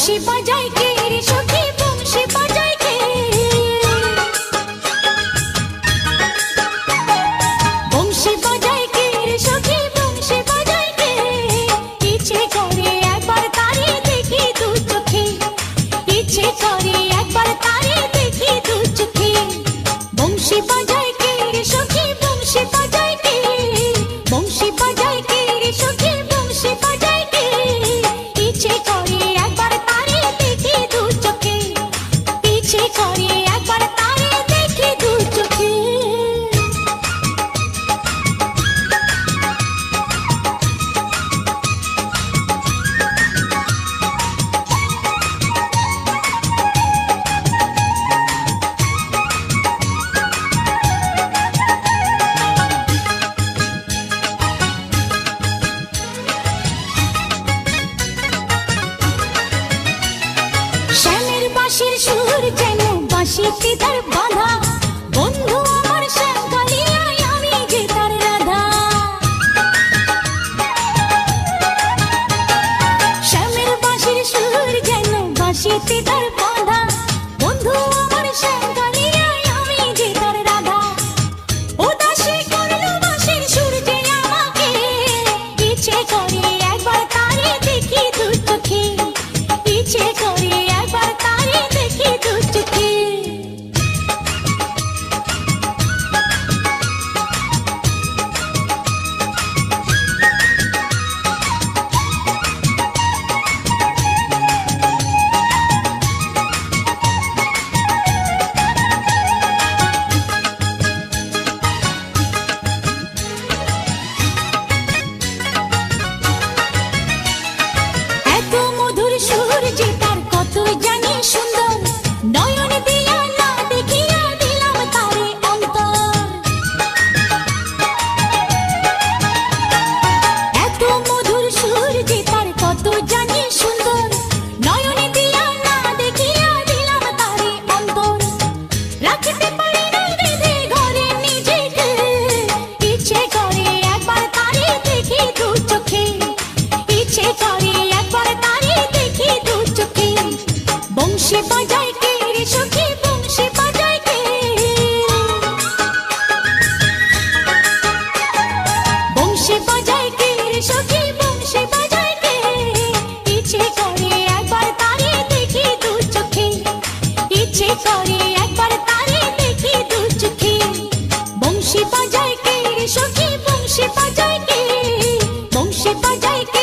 十八。শিল্পী তার বাধা। বন্ধু বংশী বাজায় কে রে সখী বংশী বাজায় কে? বংশী বাজায় কে রে সখী বংশী বাজায় কে? ইচ্ছে করে একবার তারে দেখি দু চোখে। ইচ্ছে করে একবার তারে দেখি দু চোখে। বংশী বাজায় কে রে সখী বংশী বাজায় কে? বংশী বাজায় কে